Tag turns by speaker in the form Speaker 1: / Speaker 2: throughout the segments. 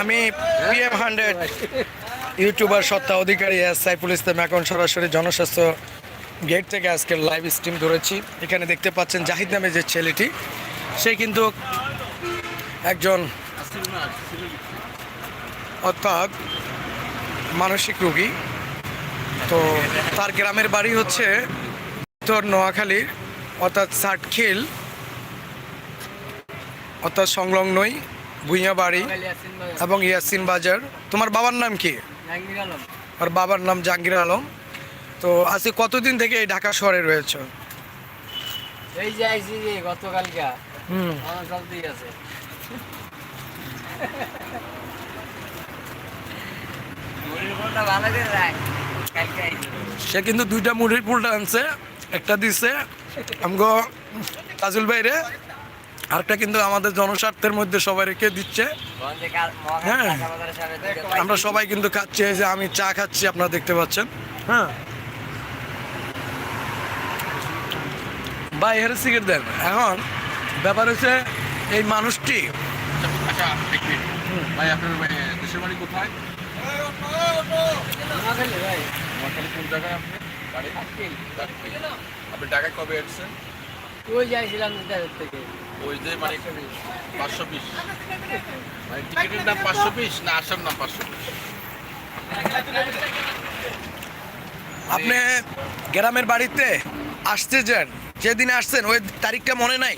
Speaker 1: আমি PM hundred YouTuber সত্তা অধিকারী S Saiful Islam এখন সরাসরি জনস্বাস্থ্য গেট থেকে আজকের লাইভ স্ট্রিম ধরেছি। এখানে দেখতে পাচ্ছেন জাহিদ নামে যে ছেলেটি, সে কিন্তু একজন অর্থাৎ মানসিক রোগী। তো তার গ্রামের বাড়ি হচ্ছে তোর নোয়াখালীর অর্থাৎ ষাটখিল অর্থাৎ সংলগ্নই ভুইয়া বাড়ি এবং ইয়াসিন বাজার। তোমার বাবার নাম কি? আর বাবার নাম জাহাঙ্গীর আলম। তো আজকে কতদিন থেকে এই ঢাকা শহরে রয়েছে?
Speaker 2: এই যে যে গতকালকা।
Speaker 1: হুম।
Speaker 2: চলতেই আছে।
Speaker 1: সে কিন্তু দুইটা মুড়ির পুলটা আনছে একটা দিছে। আমগো তাজুল ভাইরে। আরেকটা কিন্তু আমাদের জনস্বার্থের মধ্যে সবাই রেখে দিচ্ছে। হ্যাঁ। আমরা সবাই কিন্তু খাচ্ছি এই যে আমি চা খাচ্ছি আপনারা দেখতে পাচ্ছেন। হ্যাঁ। ভাই এর সিগারেট দেন। এখন ব্যাপার হচ্ছে এই মানুষটি
Speaker 3: আচ্ছা এক মিনিট ভাই আপনার দেশের বাড়ি কোথায়?
Speaker 2: নোয়াখালী ভাই।
Speaker 3: নোয়াখালী কোন জায়গায় আপনি ঢাকায় কবে এসেছেন?
Speaker 2: ওই যাইছিলাম থেকে।
Speaker 3: ওই যে মানে পাঁচশো বিশ। মানে টিকিটের দাম পাঁচশো বিশ না আসার নাম পাঁচশো বিশ?
Speaker 1: আপনি গ্রামের বাড়িতে আসতে যান। যেদিন আসছেন ওই তারিখটা মনে নাই?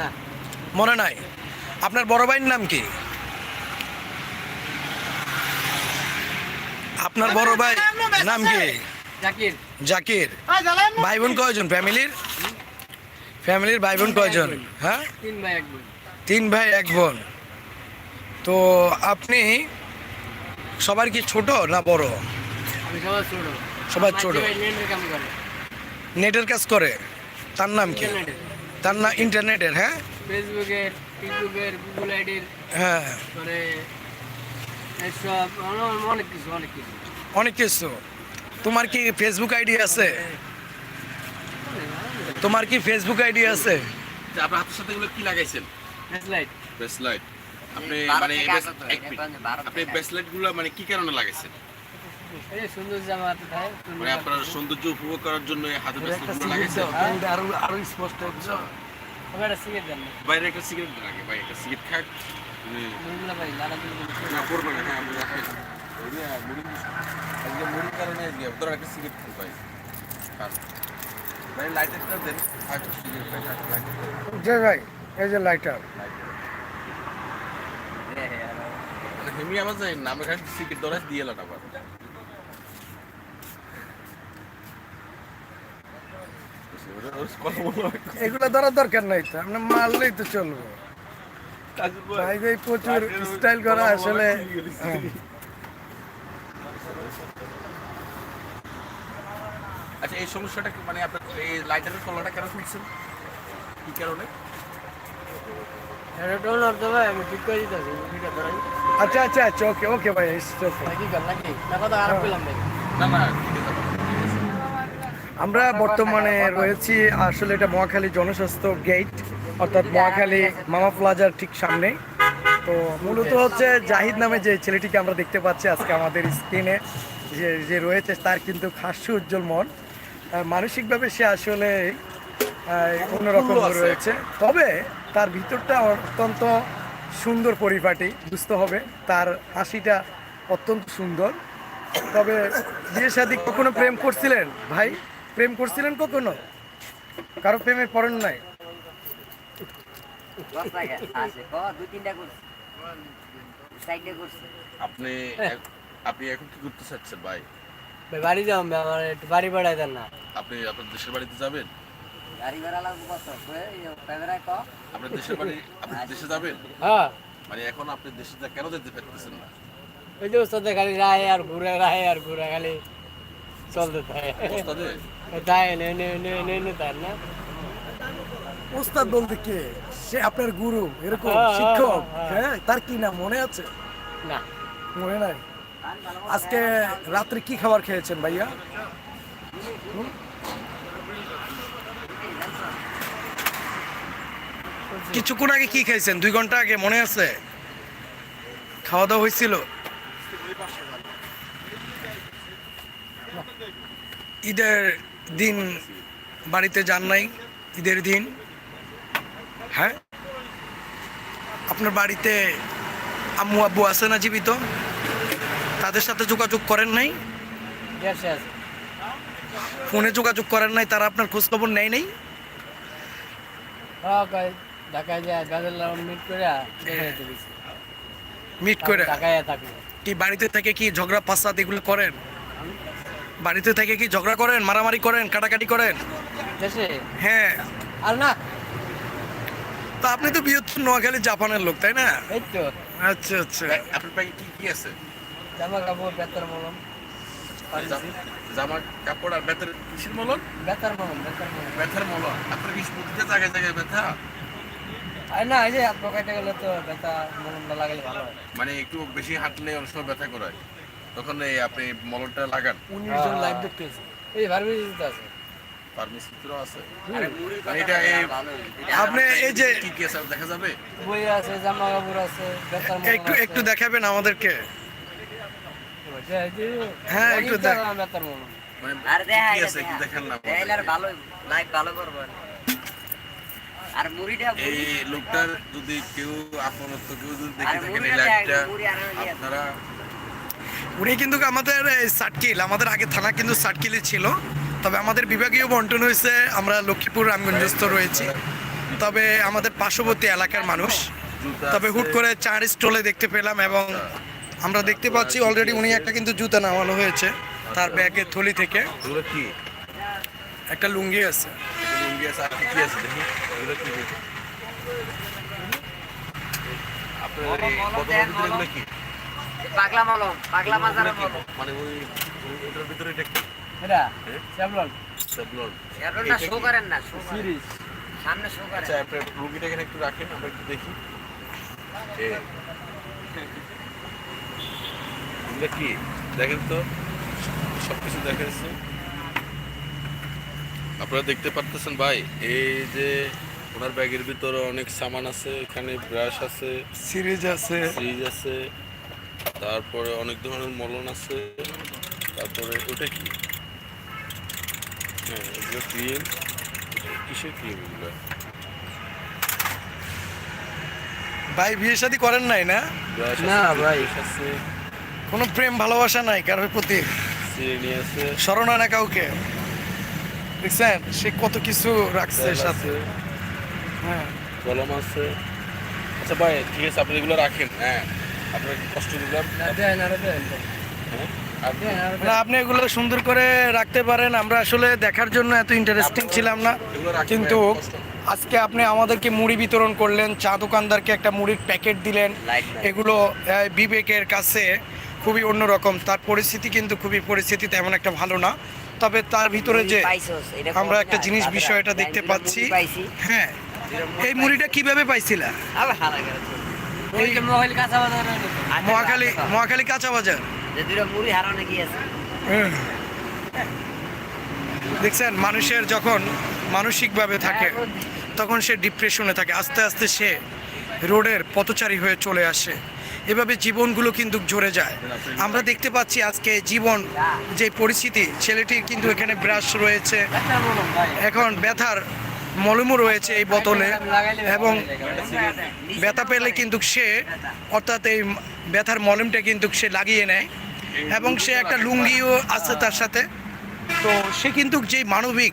Speaker 2: না।
Speaker 1: মনে নাই? আপনার বড় ভাইয়ের নাম কি? আপনার বড় ভাই নাম কি?
Speaker 2: জাকির।
Speaker 1: জাকির। ভাই বোন কয়জন? ফ্যামিলির? ফ্যামিলির ভাই বোন। কয়জন হ্যাঁ?
Speaker 2: তিন ভাই এক বোন।
Speaker 1: তিন ভাই এক বোন। তো আপনি সবার কি ছোট না বড়?
Speaker 2: সবার ছোট। নেটের
Speaker 1: কাজ করে? তার নাম কি? তার নাম ইন্টারনেটের হ্যাঁ?
Speaker 2: ফেসবুকের ইউটিউবের গুগল আইডির।
Speaker 1: হ্যাঁ।
Speaker 2: মানে অনেক- অনেক কিছু অনেক কিছু।
Speaker 1: অনেক কিছু। তোমার কি ফেসবুক আইডি আছে? তোমার কি ফেসবুক আইডি আছে?
Speaker 3: আপনার হাতের সাথে এগুলো কি লাগাইছেন?
Speaker 2: ফ্ল্যাশলাইট
Speaker 3: ব্রেসলাইট আপনি মানে। আপনি ব্রেসলাইটগুলো মানে কি কারণে লাগাইছেন? মানে আপনার সৌন্দর্য উপভোগ করার জন্য এই হাতে ব্রেসলাইট লাগাইছেন?
Speaker 1: আরও আরও স্পষ্ট
Speaker 2: তবে একটা সিগারেট দেন। না
Speaker 3: বাইরে একটা সিগারেট খাক।
Speaker 2: দিল
Speaker 3: না করবে না হ্যাঁ আপনি রাখেন মুড়ি কারণে ধরো একটা সিগারেট খাই
Speaker 1: যে ভাই এই যে লাইটার
Speaker 3: মানে হেমি আবার যাই না আমরা খালি সিগারেট ধরে দিয়ে এলাম আবার।
Speaker 1: এগুলো ধরার দরকার নাই তো আপনি মারলেই তো চলবো। ভাই ভাই প্রচুর স্টাইল করা আসলে হ্যাঁ।
Speaker 3: আচ্ছা এই সমস্যাটা মানে আপনার এই লাইটারের কলাটা কেন খুলছেন? কি কারণে?
Speaker 2: ধরাই
Speaker 1: আচ্ছা আচ্ছা আচ্ছা ওকে ওকে ভাই
Speaker 2: না
Speaker 3: না আছে
Speaker 1: আমরা বর্তমানে রয়েছি আসলে এটা মহাখালী জনস্বাস্থ্য গেট অর্থাৎ মহাখালী মামা প্লাজার ঠিক সামনে তো মূলত হচ্ছে জাহিদ নামে যে ছেলেটিকে আমরা দেখতে পাচ্ছি আজকে আমাদের স্ক্রিনে যে যে রয়েছে তার কিন্তু হাস্য উজ্জ্বল মন। মানসিকভাবে সে আসলে অন্যরকম রয়েছে। তবে তার ভিতরটা অত্যন্ত সুন্দর পরিপাটি বুঝতে হবে। তার হাসিটা অত্যন্ত সুন্দর। তবে বিয়ে শাদী কখনো প্রেম করছিলেন? ভাই প্রেম করছিলেন কখনো? কারও প্রেমে পড়েন নাই?
Speaker 3: আপনি এক- আপনি এখন কি করতে চাচ্ছেন ভাই?
Speaker 2: ভাই বাড়ি যাও আমার একটু বাড়ি বাড়াই দেন না।
Speaker 3: আপনি আপনার দেশের বাড়িতে যাবেন?
Speaker 4: গাড়ি ভাড়া লাগবে কত? কই ক্যামেরায় ক
Speaker 3: আপনার দেশের বাড়ি আপনি দেশে যাবেন?
Speaker 2: হ্যাঁ।
Speaker 3: মানে এখন আপনি দেশে যা কেন যেতে পারতেছেন না?
Speaker 2: ওই যে ওস্তাদে খালি রায় আর ঘুরে রায় আর ঘুরে খালি চলতে থাকে।
Speaker 3: ওস্তাদে
Speaker 2: তাই নে নে নে নে নে তার না।
Speaker 1: ওস্তাদ বলতে কে? সে আপনার গুরু এরকম
Speaker 2: হ্যাঁ,
Speaker 1: শিক্ষক।
Speaker 2: হ্যাঁ,
Speaker 1: হ্যাঁ তার কি নাম মনে আছে?
Speaker 2: না।
Speaker 1: মনে নাই? আজকে রাত্রে কি খাবার খেয়েছেন ভাইয়া? কিছুক্ষণ আগে কি খাইছেন দুই ঘণ্টা আগে, মনে আছে? খাওয়া দাওয়া হয়েছিল? ঈদের দিন বাড়িতে যান নাই, ঈদের দিন। হ্যাঁ? আপনার বাড়িতে আম্মু আব্বু আছে না জীবিত? তাদের সাথে যোগাযোগ করেন নাই? ফোনে যোগাযোগ করেন নাই তারা আপনার খোঁজ খবর নেয় নাই?
Speaker 2: হ্যাঁ ঢাকায় যায় গাজের মিট করে
Speaker 1: মিট করে?
Speaker 2: ঢাকায় থাকল
Speaker 1: কি বাড়িতে থেকে কি ঝগড়া ফাসাদ এগুলো করেন? বাড়িতে থেকে কি ঝগড়া করেন মারামারি করেন কাটাকাটি করেন? হ্যাঁ।
Speaker 2: আর না।
Speaker 1: তা আপনি তো বৃহত্তর নোয়াখালী জাপানের লোক তাই না?
Speaker 2: এই তো।
Speaker 1: আচ্ছা আচ্ছা।
Speaker 3: আপনার কি আছে?
Speaker 2: জামা কাপড় বেতার মলম।
Speaker 3: জাম- জামা কাপড় আর বেতের কিসের মলন
Speaker 2: বেতার মলম বেতার মলম।
Speaker 3: ব্যথার মলন আপনার কি প্রতিটা জায়গায় জায়গায় ব্যথা?
Speaker 2: আর না এই যে হাত পকেটে গেলে তো বেতা মলমটা লাগালে ভালো হয়।
Speaker 3: মানে একটু বেশি হাঁটলে অনেক সময় ব্যথা করে। তখন এই আপনি মলনটা লাগান।
Speaker 2: উনিশ জন লাইভ দেখতেছি এই আছে।
Speaker 3: মানে এটা
Speaker 1: আপনি এই যে
Speaker 3: কি কি আছে? দেখা যাবে।
Speaker 2: বই আছে জামা কাপড় আছে
Speaker 1: একটু একটু দেখাবেন আমাদেরকে। হ্যাঁ, একটু দেখ।
Speaker 2: বেতার মলম
Speaker 4: আর দেখা
Speaker 3: আছে একটু দেখান না আমাদের।
Speaker 4: ভালো লাইভ ভালো করব আর। আর মুড়িটা
Speaker 3: এই লোকটার যদি কেউ আপনত্ব কেউ যদি দেখে থাকেন এই লাইভটা
Speaker 4: দেখ, মুড়ি আনানো দিয়ে আছে।
Speaker 3: আপনারা
Speaker 1: উনি কিন্তু আমাদের সাটকিল আমাদের আগে থানা কিন্তু সাটকিলই ছিল তবে আমাদের বিভাগীয় বন্টন হয়েছে আমরা লক্ষ্মীপুর রামগঞ্জস্থ রয়েছি তবে আমাদের পার্শ্ববর্তী এলাকার মানুষ তবে হুট করে চার স্টলে দেখতে পেলাম এবং আমরা দেখতে পাচ্ছি অলরেডি উনি একটা কিন্তু জুতা নামানো হয়েছে তার ব্যাগের থলি থেকে।
Speaker 3: কি?
Speaker 1: একটা লুঙ্গি আছে।
Speaker 3: লুঙ্গি আছে আর কি কি আছে দেখি? কি দেখি? আপনার এই
Speaker 4: মলম
Speaker 3: বদলের
Speaker 4: দেন,
Speaker 3: ভিতরে এগুলো
Speaker 4: মলম।
Speaker 3: কি?
Speaker 4: পাগলা মলম পাগলা মাজারের মলম।
Speaker 3: মানে ওই ওই- ওটার ভিতরে এটা কি?
Speaker 2: এটা? স্যাবলন
Speaker 3: স্যাবলন
Speaker 4: এরপর শো করেন না শো
Speaker 2: সিরিজ
Speaker 4: সামনে শো করেন।
Speaker 3: আচ্ছা একটু রাখেন আমরা একটু দেখি। এ। এগুলো কি? দেখেন তো সব কিছু দেখা যাচ্ছে। আপনারা দেখতে পারতেছেন ভাই এই যে ওনার ব্যাগের ভিতরে অনেক সামান আছে এখানে ব্রাশ আছে
Speaker 1: সিরিজ আছে।
Speaker 3: ফ্রিজ আছে তারপরে অনেক ধরনের মলন আছে তারপরে ওটা কি? হ্যাঁ এগুলো ক্রিম। কিসের ক্রিম এগুলো?
Speaker 1: ভাই বিয়ে শাদী করেন নাই না?
Speaker 3: ব্রাশ
Speaker 2: না, ভাই।
Speaker 3: আছে।
Speaker 1: কোনো প্রেম ভালোবাসা নাই কারোর প্রতি। স্মরণ হয় না কাউকে। দেখছেন? সে কত কিছু রাখছে সাথে।
Speaker 3: আছে।
Speaker 1: হ্যাঁ।
Speaker 3: কলম আছে। আচ্ছা ভাই ঠিক আছে আপনি এগুলো রাখেন হ্যাঁ। আপনার কষ্ট দিলাম?
Speaker 2: না দেন আরও দেন।
Speaker 3: হ্যাঁ?
Speaker 1: আপনি এগুলো সুন্দর করে রাখতে পারেন। আমরা আসলে দেখার জন্য এত ইন্টারেস্টিং ছিলাম না। কিন্তু আজকে আপনি আমাদেরকে মুড়ি বিতরণ করলেন। চা দোকানদারকে একটা মুড়ির প্যাকেট দিলেন। এগুলো বিবেকের কাছে। খুবই অন্যরকম। তার পরিস্থিতি কিন্তু খুবই পরিস্থিতি তেমন একটা ভালো না। তবে তার ভিতরে যে আমরা একটা জিনিস বিষয়টা দেখতে পাচ্ছি। হ্যাঁ এই মুড়িটা কীভাবে পাইছিলা?
Speaker 2: বাজার
Speaker 4: আচ্ছা,
Speaker 1: মহাখালী
Speaker 4: আচ্ছা।
Speaker 1: মহাখালী কাঁচা বাজার?
Speaker 4: যে দুটো মুড়ি হারানো গিয়েছে।
Speaker 1: হুম। দেখছেন মানুষের যখন মানসিকভাবে থাকে তখন সে ডিপ্রেশনে থাকে। আস্তে আস্তে সে রোডের পথচারী হয়ে চলে আসে। এভাবে জীবনগুলো কিন্তু ঝরে যায়। আমরা দেখতে পাচ্ছি আজকে জীবন যে পরিস্থিতি ছেলেটির কিন্তু এখানে ব্রাশ রয়েছে। এখন ব্যথার মলমও রয়েছে এই বোতলে এবং ব্যথা পেলে কিন্তু সে অর্থাৎ এই ব্যথার মলমটা কিন্তু সে লাগিয়ে নেয় এবং সে একটা লুঙ্গিও আছে তার সাথে। তো সে কিন্তু যে মানবিক,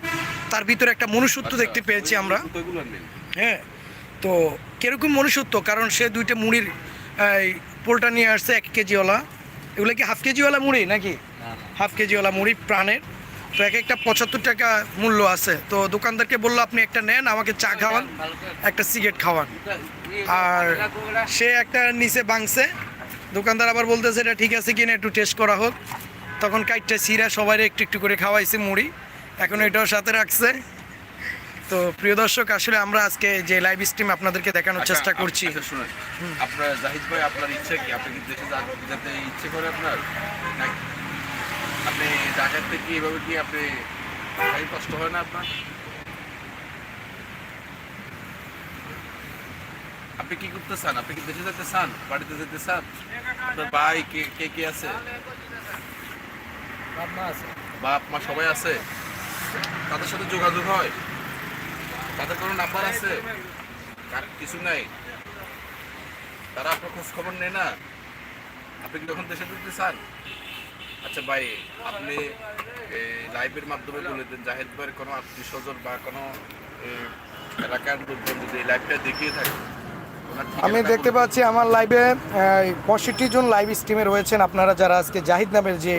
Speaker 1: তার ভিতরে একটা মনুষ্যত্ব দেখতে পেয়েছি আমরা। হ্যাঁ তো কীরকম মনুষ্যত্ব? কারণ সে দুইটা মুড়ির পোলটা নিয়ে আসছে এক কেজিওয়ালা। এগুলো কি হাফ কেজিওয়ালা মুড়ি নাকি? হাফ কেজিওয়ালা মুড়ি প্রাণের। তো এক একটা পঁচাত্তর টাকা মূল্য আছে। তো দোকানদারকে বলল আপনি একটা নেন আমাকে চা খাওয়ান একটা সিগারেট খাওয়ান। আর সে একটা নিচে বাংছে দোকানদার আবার বলতেছে এটা ঠিক আছে কিনা একটু টেস্ট করা হোক। তখন কাইটটা সিরা সবাই একটু একটু করে খাওয়াইছে মুড়ি। এখন এটাও সাথে রাখছে। তো প্রিয় দর্শক আসলে আমরা আজকে যে লাইভ স্ট্রিম আপনাদেরকে দেখানোর
Speaker 3: আচ্ছা,
Speaker 1: চেষ্টা করছি।
Speaker 3: আচ্ছা, শুনুন আপনার জাহিদ ভাই আপনার ইচ্ছা কি? আপনি কি দেশে যেতে ইচ্ছে করে আপনার? আপনি ঢাকার থেকে এভাবে কি আপনি কষ্ট হয় না আপনার? আপনি কি করতে চান? আপনি কি দেশে যেতে চান? বাড়িতে যেতে চান? আপনার ভাই কে কে কে আছে?
Speaker 2: বাপ মা আছে?
Speaker 3: বাপ মা সবাই আছে? তাদের সাথে যোগাযোগ হয়? তাদের কোনো নাম্বার আছে? কিছু নাই? তারা আপনার খোঁজ খবর নেয় না? আপনি কি যখন দেশে দিতে চান? আচ্ছা ভাই আপনি লাইভের মাধ্যমে বলে দেন জাহেদ ভাইয়ের কোনো আত্মীয় স্বজন বা কোনো এলাকার লোকজন যদি এই লাইভটা দেখিয়ে থাকে
Speaker 1: আমি দেখতে পাচ্ছি আমার লাইভে পঁয়ষট্টি জন লাইভ স্ট্রিমে রয়েছেন। আপনারা যারা আজকে জাহিদ নামের যে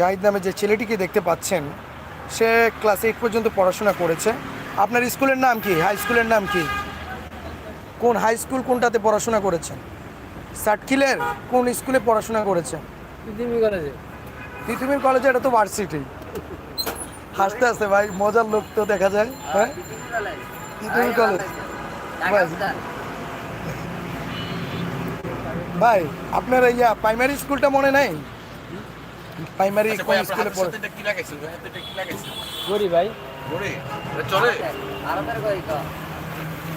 Speaker 1: জাহিদ নামের যে ছেলেটিকে দেখতে পাচ্ছেন সে ক্লাস এইট পর্যন্ত পড়াশোনা করেছে। আপনার স্কুলের নাম কি? হাই স্কুলের নাম কি? কোন হাই স্কুল কোনটাতে পড়াশোনা করেছেন? সাটকিলের কোন স্কুলে পড়াশোনা করেছেন?
Speaker 2: পৃথিবী
Speaker 1: কলেজে। এটা তো ভার্সিটি হাসতে হাসতে ভাই মজার লোক তো দেখা যায় হ্যাঁ? পৃথিবীর কলেজ। ভাই। ভাই আপনার ইয়া প্রাইমারি স্কুলটা মনে নাই? প্রাইমারি
Speaker 3: আচ্ছা
Speaker 1: কোন স্কুলে পড়ে
Speaker 3: এটা কি লাগাইছেন ভাই? এটা কি লাগাইছেন?
Speaker 2: গরি ভাই
Speaker 3: ঘড়ি? এটা চলে
Speaker 4: ভারতের কই তো?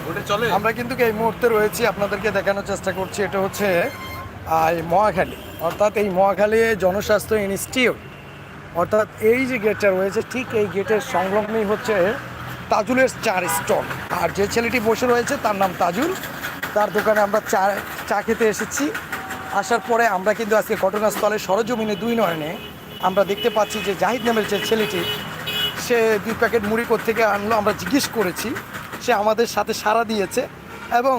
Speaker 3: ওটা চলে
Speaker 1: আমরা কিন্তু এই মুহূর্তে রয়েছি আপনাদেরকে দেখানোর চেষ্টা করছি এটা হচ্ছে এই মহাখালী অর্থাৎ এই মহাখালী জনস্বাস্থ্য ইনস্টিটিউট অর্থাৎ এই যে গেটটা রয়েছে ঠিক এই গেটের সংলগ্নই হচ্ছে তাজুলের চার স্টল আর যে ছেলেটি বসে রয়েছে তার নাম তাজুল তার দোকানে আমরা চা চা খেতে এসেছি আসার পরে আমরা কিন্তু আজকে ঘটনাস্থলে সরজমিনে দুই নয়নে আমরা দেখতে পাচ্ছি যে জাহিদ নামের যে ছেলেটি, সে দুই প্যাকেট মুড়ি থেকে আনলো, আমরা জিজ্ঞেস করেছি। সে আমাদের সাথে সাড়া দিয়েছে এবং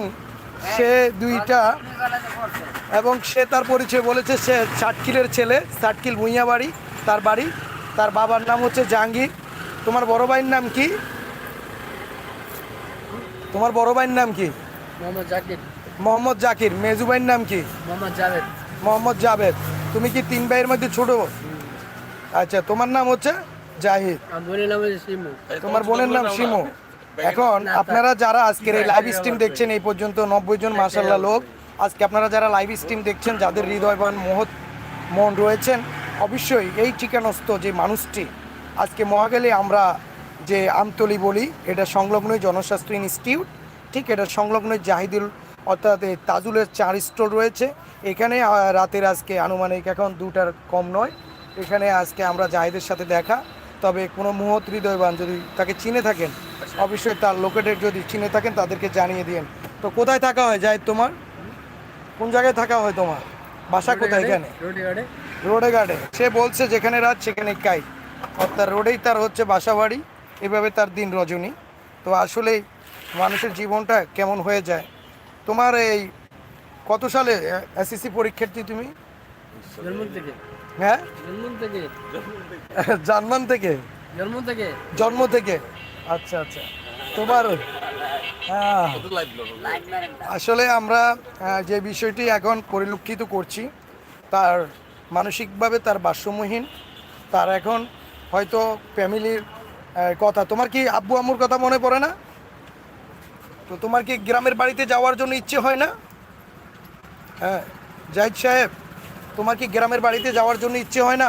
Speaker 1: সে দুইটা। এবং সে তার পরিচয় বলেছে, সে ষাটকিলের ছেলে ষাটকিল ভুঁইয়া বাড়ি তার বাড়ি। তার বাবার নাম হচ্ছে জাহাঙ্গীর। তোমার বড় ভাইয়ের নাম কি? তোমার বড় ভাইয়ের নাম কি?
Speaker 2: মোহাম্মদ জাকির।
Speaker 1: মোহাম্মদ জাকির মেজু ভাইয়ের নাম কি?
Speaker 2: মোহাম্মদ জাভেদ।
Speaker 1: মোহাম্মদ জাভেদ। তুমি কি তিন ভাইয়ের মধ্যে ছোট? আচ্ছা তোমার নাম হচ্ছে জাহিদ। তোমার বোনের নাম শিমু। এখন আপনারা যারা আজকের এই লাইভ স্ট্রিম দেখছেন এই পর্যন্ত নব্বই জন মার্শাল্লাহ লোক আজকে আপনারা যারা লাইভ স্ট্রিম দেখছেন যাদের হৃদয়বান মহৎ মন রয়েছেন অবশ্যই এই ঠিকানস্থ যে মানুষটি আজকে মহাখালী আমরা যে আমতলি বলি এটা সংলগ্নই জনস্বাস্থ্য ইনস্টিটিউট ঠিক এটা সংলগ্নই জাহিদুল অর্থাৎ এই তাজুলের চার স্টল রয়েছে। এখানে রাতের আজকে আনুমানিক এখন দুটার কম নয়। এখানে আজকে আমরা জাহিদের সাথে দেখা। তবে কোনো মুহূর্ত হৃদয়বান যদি তাকে চিনে থাকেন অবশ্যই তার লোকেটের যদি চিনে থাকেন তাদেরকে জানিয়ে দিন তো কোথায় থাকা হয় জাহিদ তোমার? কোন জায়গায় থাকা হয় তোমার? বাসা কোথায় এখানে?
Speaker 2: রোডে
Speaker 1: গার্ডে সে বলছে যেখানে রাত সেখানে কাই অর্থাৎ রোডেই তার হচ্ছে বাসা বাড়ি এভাবে তার দিন রজনী। তো আসলেই মানুষের জীবনটা কেমন হয়ে যায় তোমার এই কত সালে এসএসসি পরীক্ষার্থী তুমি? হ্যাঁ? জার্মান থেকে।
Speaker 2: জন্ম থেকে?
Speaker 1: জন্ম থেকে? আচ্ছা আচ্ছা। তোমার। আসলে আমরা যে বিষয়টি এখন পরিলক্ষিত করছি তার মানসিকভাবে তার ভারসাম্যহীন তার এখন হয়তো ফ্যামিলির কথা। তোমার কি আব্বু আম্মুর কথা মনে পড়ে না? তো তোমার কি গ্রামের বাড়িতে যাওয়ার জন্য ইচ্ছে হয় না? হ্যাঁ জাহিদ সাহেব তোমার কি গ্রামের বাড়িতে যাওয়ার জন্য ইচ্ছে হয় না?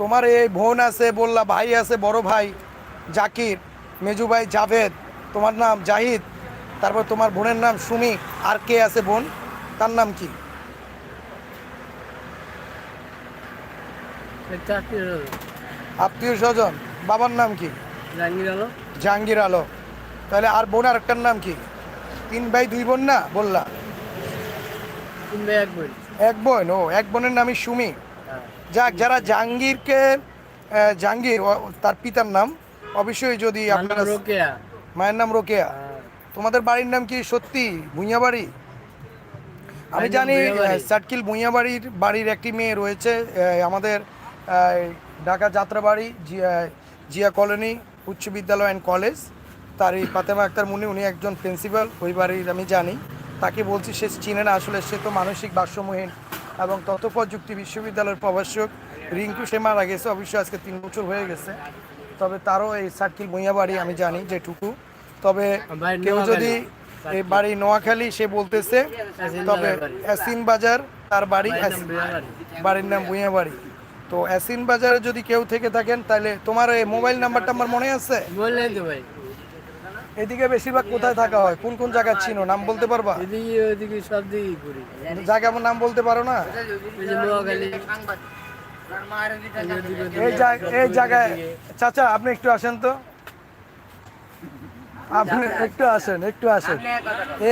Speaker 1: তোমার এই বোন আছে বললা ভাই আছে বড় ভাই জাকির মেজু ভাই জাভেদ তোমার নাম জাহিদ তারপর তোমার বোনের নাম সুমি আর কে আছে বোন? তার নাম কি? আত্মীয় স্বজন বাবার নাম কি?
Speaker 2: জাহাঙ্গীর আলো
Speaker 1: জাহাঙ্গীর আলম। তাহলে আর বোন আরেকটার নাম কি? তিন ভাই দুই বোন না? বললা।
Speaker 2: তিন ভাই এক
Speaker 1: বোন। ও এক বোনের নামই সুমি।
Speaker 2: হ্যাঁ।
Speaker 1: যাক যারা জাহাঙ্গীরকে জাহাঙ্গীর তার পিতার নাম অবশ্যই যদি আপনারা মায়ের নাম রোকেয়া।
Speaker 2: হ্যাঁ।
Speaker 1: তোমাদের বাড়ির নাম কি সত্যি ভুঁইয়া বাড়ি আমি জানি সার্কিল ভুঁইয়া বাড়ির বাড়ির একটি মেয়ে রয়েছে আমাদের ঢাকা যাত্রাবাড়ি জিয়া জিয়া কলোনি উচ্চ বিদ্যালয় অ্যান্ড কলেজ। তার এই ফাতেমা আক্তার মুনি উনি একজন প্রিন্সিপাল ওই বাড়ির আমি জানি। তাকে বলছি সে চিনে না আসলে সে তো মানসিক ভারসাম্যহীন এবং তথ্য প্রযুক্তি বিশ্ববিদ্যালয়ের প্রভাষক রিঙ্কু সে মারা গেছে অবশ্যই আজকে তিন বছর হয়ে গেছে। তবে তারও এই সার্কিল ভুঁইয়া বাড়ি আমি জানি যেটুকু। তবে কেউ যদি এই বাড়ি নোয়াখালী সে বলতেছে তবে অ্যাসিন বাজার তার বাড়ি
Speaker 2: বাড়ির নাম
Speaker 1: ভুঁইয়া বাড়ি তো অ্যাসিন বাজারে যদি কেউ থেকে থাকেন তাহলে তোমার এই মোবাইল নাম্বারটা আমার মনে আছে?
Speaker 2: বললেন তো ভাই।
Speaker 1: এদিকে বেশিরভাগ কোথায় থাকা হয়? কোন কোন জায়গা চিনো? নাম বলতে পারবা?
Speaker 2: এদিকে ওইদিকে সব দিকেই ঘুরি।
Speaker 1: জায়গা আমার নাম বলতে পারো না?
Speaker 2: এই
Speaker 1: জায়গায়। চাচা আপনি একটু আসেন তো। আপনি একটু আসেন একটু আসেন।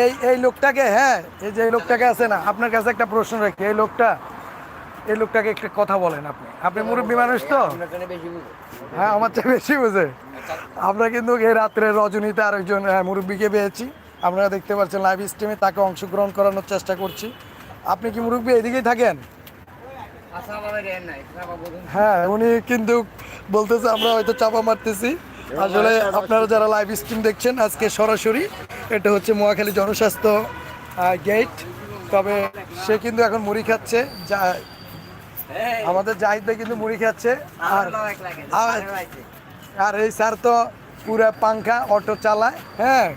Speaker 1: এই এই লোকটাকে হ্যাঁ এই যে লোকটাকে আছে না আপনার কাছে একটা প্রশ্ন রাখি। এই লোকটা এই লোকটাকে একটা কথা বলেন আপনি। আপনি মুরব্বী মানুষ তো? হ্যাঁ আমার চেয়ে বেশি বুঝে। আমরা কিন্তু এই রাত্রে রজনীতে আরেকজন আহ, মুরব্বীকে পেয়েছি। আপনারা দেখতে পাচ্ছেন লাইভ স্ট্রিমে তাকে অংশগ্রহণ করানোর চেষ্টা করছি। আপনি কি মুরব্বী এদিকেই থাকেন? হ্যাঁ উনি কিন্তু বলতেছে আমরা হয়তো চাপা মারতেছি। আসলে আপনারা যারা লাইভ স্ট্রিম দেখছেন আজকে সরাসরি এটা হচ্ছে মহাখালী জনস্বাস্থ্য গেট তবে সে কিন্তু এখন মুড়ি খাচ্ছে যা আমাদের জাহিদ ভাই কিন্তু মুড়ি খাচ্ছে। আর আর- আর এই স্যার তো পুরা পাংখা অটো চালায় হ্যাঁ?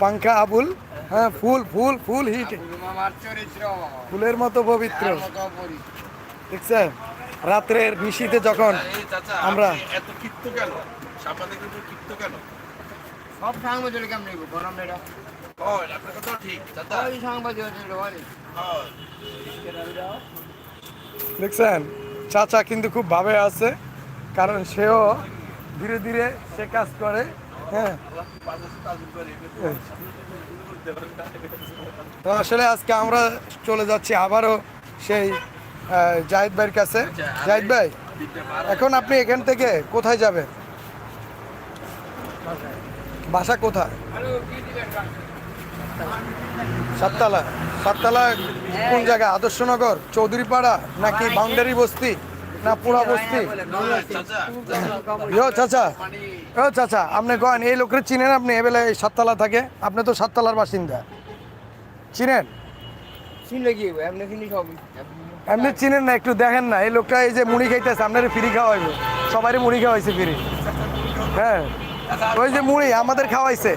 Speaker 1: পাংখা আবুল হ্যাঁ ফুল ফুল ফুল হিট। ফুলের মতো পবিত্র। দেখছেন? রাত্রের নিশীতে যখন আমরা-
Speaker 3: এত ক্ষিপ্ত কেন? ক্ষিপ্ত কেন?
Speaker 4: সব সাংবাদিক কেমন গরম এটা
Speaker 3: ও আপনার কথা ঠিক
Speaker 4: ওই সাংবাদিক
Speaker 3: হ্যাঁ।
Speaker 1: দেখছেন? চাচা কিন্তু খুব ভাবে আছে, কারণ সেও ধীরে ধীরে সে কাজ করে হ্যাঁ। আসলে আজকে আমরা চলে যাচ্ছি আবারও সেই জাহিদ ভাইয়ের কাছে। জাহিদ ভাই, এখন আপনি এখান থেকে কোথায় যাবেন? বাসা কোথায়? সাততলা। সাততলা? কোন জায়গা? আদর্শনগর চৌধুরীপাড়া নাকি বাউন্ডারি বস্তি না পুরা বস্তি?
Speaker 3: চাচা।
Speaker 1: ও চাচা। আপনি কন এই লোকের চিনেন আপনি? এবেলে এই সাততলা থাকে। আপনি তো সাততলার বাসিন্দা। চিনেন?
Speaker 4: এমনি
Speaker 1: চিনেন না একটু দেখেন না। এই লোকটা এই যে মুড়ি খাইতেছে আপনার ফ্রি খাওয়াইবে। সবারই মুড়ি খাওয়াইছে ফ্রি। হ্যাঁ। ওই যে মুড়ি আমাদের খাওয়াইছে।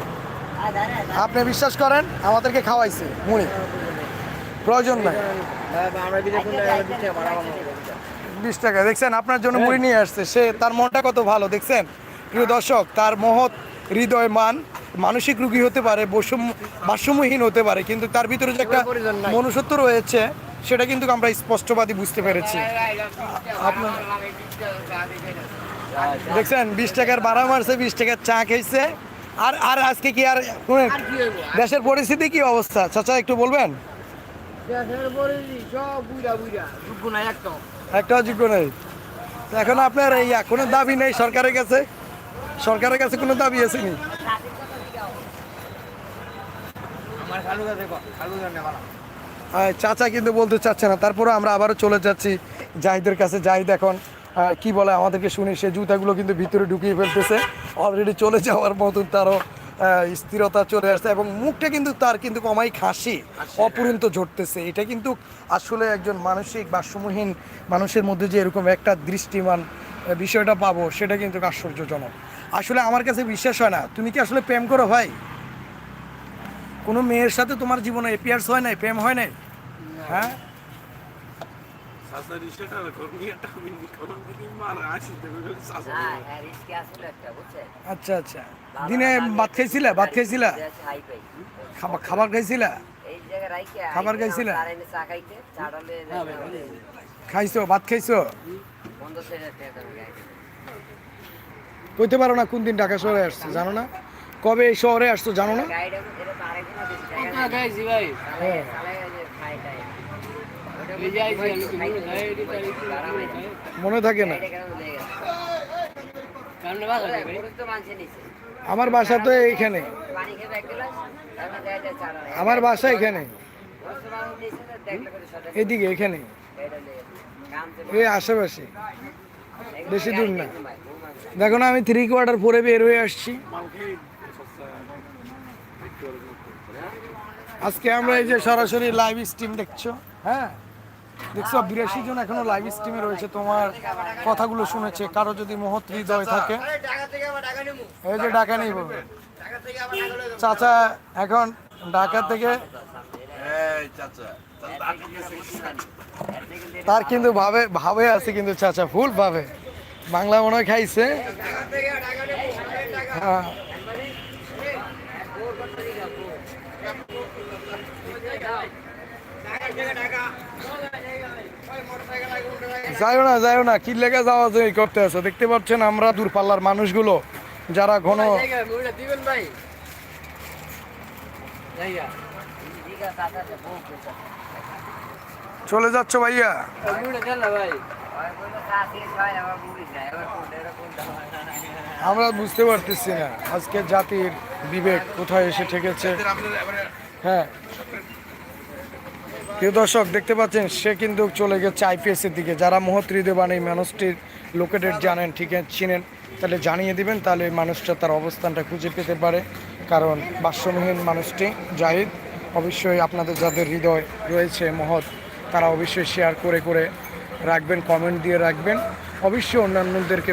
Speaker 1: আপনি বিশ্বাস করেন? আমাদেরকে খাওয়াইছে। মুড়ি। প্রয়োজন নাই।
Speaker 4: বিশ টাকা।
Speaker 1: দেখছেন আপনার জন্য মুড়ি নিয়ে আসছে। সে তার মনটা কত ভালো দেখছেন? প্রিয় দর্শক তার মহৎ হৃদয় মান মানসিক রুগী হতে পারে বৈষম্য ভারসাম্যহীন হতে পারে কিন্তু তার ভিতরে যে একটা মনুষ্যত্ব রয়েছে সেটা কিন্তু আমরা স্পষ্টবাদী বুঝতে পেরেছি। দেখছেন বিশ টাকার ভাড়া মারছে বিশ টাকার চা খেয়েছে। আর আর আজকে কি আর দেশের পরিস্থিতি কি অবস্থা? চাচা একটু বলবেন?
Speaker 4: বুড়া যোগ্য নাই একদম
Speaker 1: একটা যোগ্য নেই। তো এখন আপনার এই কোনো দাবি নেই সরকারের কাছে? সরকারের কাছে কোনো দাবি আছে নি। চাচা কিন্তু বলতে চাচ্ছে না। তারপরে আমরা আবারও চলে যাচ্ছি জাহিদের কাছে। জাহিদ এখন কি বলে আমাদেরকে শুনি সে জুতাগুলো কিন্তু ভিতরে ঢুকিয়ে ফেলতেছে। অলরেডি চলে যাওয়ার মতন তারও স্থিরতা চলে আসছে এবং মুখটা কিন্তু তার কিন্তু কমাই খাসি অপুরন্ত ঝরতেছে। এটা কিন্তু আসলে একজন মানসিক ভারসাম্যহীন মানুষের মধ্যে যে এরকম একটা দৃষ্টিমান বিষয়টা পাবো সেটা কিন্তু আশ্চর্যজনক। আসলে আমার কাছে বিশ্বাস হয় না। তুমি কি আসলে প্রেম করো ভাই? কোনো মেয়ের সাথে তোমার জীবনে এপিয়ার্স হয় নাই প্রেম হয় নাই? হ্যাঁ?
Speaker 3: চাচা রিসেটা করবি। একটা আমি কোনো দিন মার আসি দেবে চাচা
Speaker 4: হ্যাঁ হ্যাঁ রিস্কে আসলে একটা বুঝছেন?
Speaker 1: আচ্ছা আচ্ছা। দিনে ভাত খাইছিলা? ভাত খাইছিলা?
Speaker 4: হাই পাই
Speaker 1: খাবার খাবার খাইছিলা?
Speaker 4: এই জায়গায় রাইকে
Speaker 1: খাবার খাইছিলা?
Speaker 4: আর এনে চা খাইতে চা
Speaker 1: খাইছো ভাত খাইছো?
Speaker 4: বন্ধ ছেড়ে টাকা
Speaker 1: কইতে পারো না কোন দিন ঢাকা শহরে আসছো জানো না? কবে এই শহরে আসছো জানো না?
Speaker 4: গাইড এটা তো আরেকদিন বেশি টাকা
Speaker 2: না ভাই।
Speaker 1: হ্যাঁ।
Speaker 2: তো
Speaker 4: মানছে নিছে
Speaker 1: আমার বাসা তো এইখানে। আমার বাসা এখানে। এদিকে, এখানে। এই আশেপাশে। বেশি দূর না। দেখো না, আমি থ্রি কোয়ার্টার পরে বের হয়ে আসছি। আজকে আমরা এই যে সরাসরি লাইভ স্ট্রিম দেখছ হ্যাঁ? দেখছ বিরাশি জন এখনও লাইভ স্ট্রিমে রয়েছে তোমার কথাগুলো শুনেছে কারও যদি মহৎ হৃদয় থাকে। এই যে ডাকা
Speaker 4: নেই নেব
Speaker 1: চাচা এখন ঢাকা থেকে তার কিন্তু ভাবে ভাবে আছে কিন্তু চাচা ফুল ভাবে। বাংলা মনে খাইছে। হ্যাঁ। যাইও না যাইও না কি লেগে যাওয়া যায় করতে আছে? দেখতে পাচ্ছেন আমরা দূরপাল্লার মানুষগুলো যারা ঘন চলে যাচ্ছ ভাইয়া? আমরা বুঝতে পারতেছি না আজকে জাতির বিবেক কোথায় এসে ঠেকেছে। হ্যাঁ। প্রিয় দর্শক, দেখতে পাচ্ছেন, সে কিন্তু চলে গেছে আইপিএস এর দিকে। যারা মহৎ বান এই মানুষটির লোকেটেড জানেন, ঠিক চিনেন, তাহলে জানিয়ে দিবেন, তাহলে মানুষটা তার অবস্থানটা খুঁজে পেতে পারে। কারণ বাষ্যমহীন মানুষটি জাহিদ, অবশ্যই আপনাদের যাদের হৃদয় রয়েছে মহৎ, তারা অবশ্যই শেয়ার করে করে রাখবেন কমেন্ট দিয়ে রাখবেন। অবশ্যই অন্যান্যদেরকে